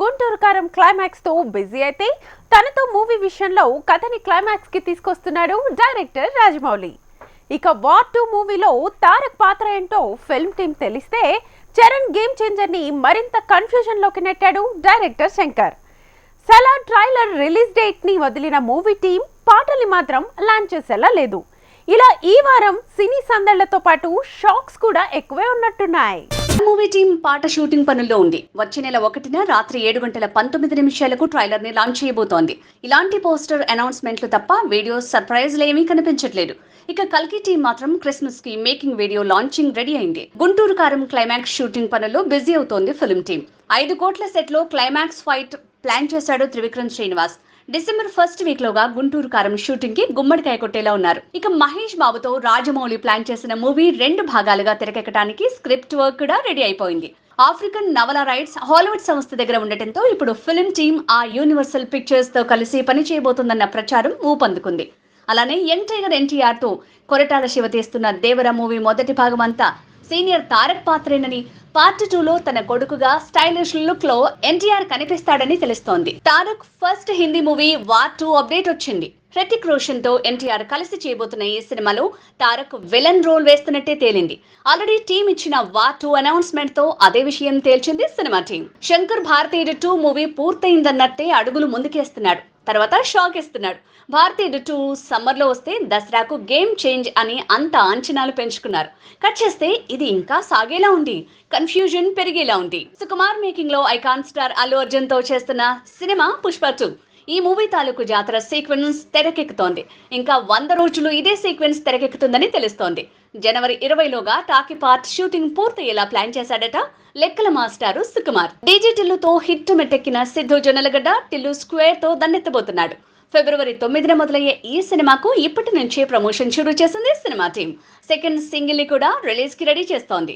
గుంటూరు కారం క్లైమాక్స్తో బిజీ అయితే తనతో మూవీ విషయంలో కథని క్లైమాక్స్కి తీసుకొస్తున్నాడు డైరెక్టర్ రాజమౌళి. ఇక వార్ టూ మూవీలో తారక్ పాత్ర ఏంటో ఫిల్మ్ టీం తెలిస్తే చరణ్ గేమ్ చేంజర్ని మరింత కన్ఫ్యూజన్లోకి నెట్టాడు director Shankar. Salaar trailer release డేట్ని వదిలిన మూవీ టీం పాటల్ని మాత్రం లాంచ్ చేసేలా లేదు. ఇలా ఈ వారం సినీ సందళ్ళతో పాటు షాక్స్ కూడా ఎక్కువే ఉన్నట్టున్నాయి. మూవీ టీం పాట షూటింగ్ పనుల్లో ఉంది. వచ్చే నెల ఒకటిన రాత్రి ఏడు గంటల పంతొమ్మిది నిమిషాలకు ట్రైలర్ని లాంచ్ చేయబోతోంది. ఇలాంటి పోస్టర్ అనౌన్స్మెంట్లు తప్ప వీడియోస్ సర్ప్రైజ్లు ఏమీ కనిపించట్లేదు. ఇక కల్కి టీం మాత్రం క్రిస్మస్కి మేకింగ్ వీడియో లాంచింగ్ రెడీ అయింది. గుంటూరు కారం క్లైమాక్స్ షూటింగ్ పనుల్లో బిజీ అవుతోంది ఫిల్మ్ టీం. ఐదు కోట్ల సెట్లో క్లైమాక్స్ ఫైట్ ప్లాన్ చేశాడు Trivikram Srinivas. December first week లోగా గుంటూరు కారం షూటింగ్కి గుమ్మడికాయ కొట్టేలా ఉన్నారు. ఇక మహేష్ బాబుతో రాజమౌళి ప్లాన్ చేసిన మూవీ రెండు భాగాలుగా తెరకెక్కడానికి స్క్రిప్ట్ వర్క్ కూడా రెడీ అయిపోయింది. ఆఫ్రికన్ నవల రైట్స్ హాలీవుడ్ సంస్థ దగ్గర ఉండటంతో ఇప్పుడు ఫిల్మ్ టీమ్ ఆ యూనివర్సల్ పిక్చర్స్తో కలిసి పని చేయబోతుందన్న ప్రచారం ఊపందుకుంది. అలానే యంగ్ టైగర్ ఎన్టీఆర్తో కొరటాల శివ తీస్తున్న దేవర మూవీ మొదటి భాగం అంతా సీనియర్ తారక్ పాత్రేనని పార్ట్ టూలో తన కొడుకుగా స్టైలిష్ లుక్లో ఎన్టీఆర్ కనిపిస్తాడని తెలుస్తోంది. Tarak first Hindi movie war two update వచ్చింది. హృతిక్ రోషన్తో ఎన్టీఆర్ కలిసి చేయబోతున్న ఈ సినిమాలో తారక్ విలన్ రోల్ వేస్తున్నట్టే తేలింది. ఆల్రెడీ టీం ఇచ్చిన వార్ టూ అనౌన్స్మెంట్తో అదే విషయం తేల్చింది సినిమా టీం. శంకర్ భారతీయుడు టూ మూవీ పూర్తయిందన్నట్టే అడుగులు ముందుకేస్తున్నాడు. తర్వాత షాక్ ఇస్తున్నాడు భారతీయుడు టూ సమ్మర్లో వస్తే దసరాకు గేమ్ చేంజ్ అని అంత అంచనాలు పెంచుకున్నారు. కట్ చేస్తే ఇది ఇంకా సాగేలా ఉంది. కన్ఫ్యూజన్ పెరిగేలా ఉంది. సుకుమార్ మేకింగ్లో ఐకాన్ స్టార్ అల్లు అర్జున్తో చేస్తున్న సినిమా పుష్ప టూ. ఈ మూవీ తాలూకు జాతర సీక్వెన్స్ తెరకెక్కుతోంది. ఇంకా వంద రోజులు ఇదే సీక్వెన్స్ తెరకెక్కుతుందని తెలుస్తోంది. జనవరి ఇరవైలోగా టాకీ పార్ట్ షూటింగ్ పూర్తయ్యేలా ప్లాన్ చేశాడట లెక్కల మాస్టారు సుకుమార్. డీజే టిల్లుతో హిట్ మెట్టెక్కిన సిద్ధు జొన్నలగడ్డ టిల్లు స్క్వేర్తో దన్నెత్తబోతున్నాడు. ఫిబ్రవరి తొమ్మిదిన మొదలయ్యే ఈ సినిమాకు ఇప్పటి నుంచే ప్రమోషన్ షురూ చేసింది సినిమా టీం. సెకండ్ సింగిల్ని కూడా రిలీజ్కి రెడీ చేస్తోంది.